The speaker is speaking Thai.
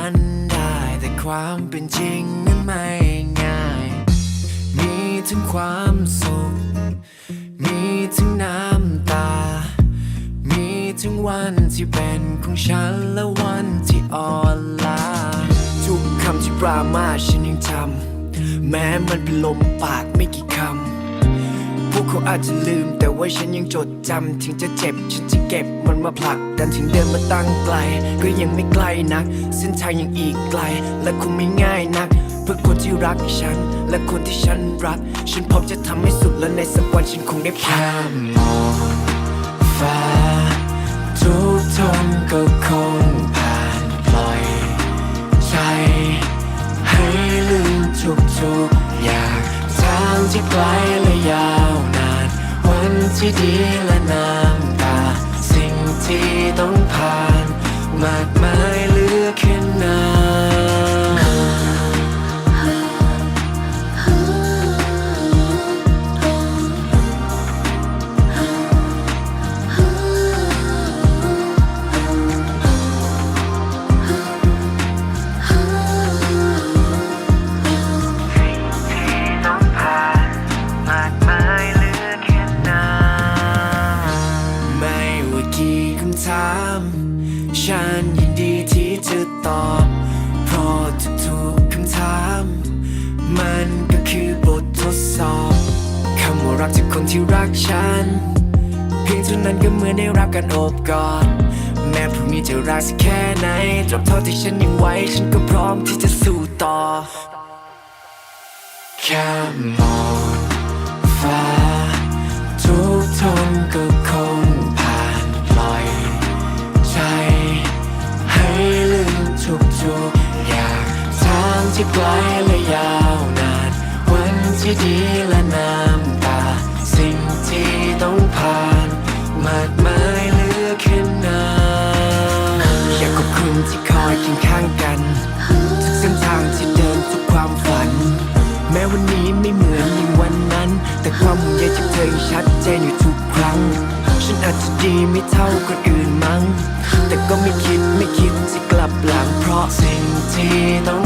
ันได้ แต่ความเป็นจริงนั้นไม่ง่าย มีทั้งความสุข มีทั้งน้ำตา มีทั้งวันที่เป็นของฉันและวันที่อ่อนล้าทุกคำที่ปรามาฉันยังจำแม้มันเป็นลมปากไม่กี่คำ เขาอาจจะลืม แต่ว่าฉันยังจดจำถึงจะเจ็บ ฉันจะเก็บมันมาผลักดันถึงเดินมาตั้งไกล ก็ยังไม่ไกลนัก เส้นทางยังอีกไกล และคงไม่ง่ายนัก เพื่อคนที่รักฉัน และคนที่ฉันรัก ฉันพร้อมจะทำให้สุดและในสักวันฉันคงได้ผ่ามองฟ้าทุกทนก็คงผ่านปล่อยใจให้ลืมทุกทุกๆอย่างทางที่ไกล ที่ดีและน้ำตา สิ่งที่ต้องผ่านมาก ฉันยินดีที่จะตอบ เพราะทุกๆคำถาม มันก็คือบททดสอบ คำว่ารักจากคนที่รักฉัน เพียงเท่านั้นก็เหมือนได้รับการโอบกอด แม้พรุ่งนี้จะรักสักแค่ไหนตราบเท่าที่ฉันยังไหวฉันก็พร้อมที่จะสู้ต่อ แค่มอง ที่ไกลและยาวนาน วันที่ดีและน้ำตา สิ่งที่ต้องผ่าน มากมายเหลือแค่น้ำอยากขอบคุณที่คอยเคียงข้างกัน ทุกเส้นทางที่เดินทุกความฝัน แม้วันนี้ไม่เหมือนอย่งวันนั้น แต่ความห่วงใยจากเธอยังชัดเจนอยู่ทุกครั้งฉันอาจจะดีไม่เท่าคนอื่นมั้ง แต่ก็ไม่คิดไม่คิดจะกลับหลังเพราะสิ่งที่ต้อง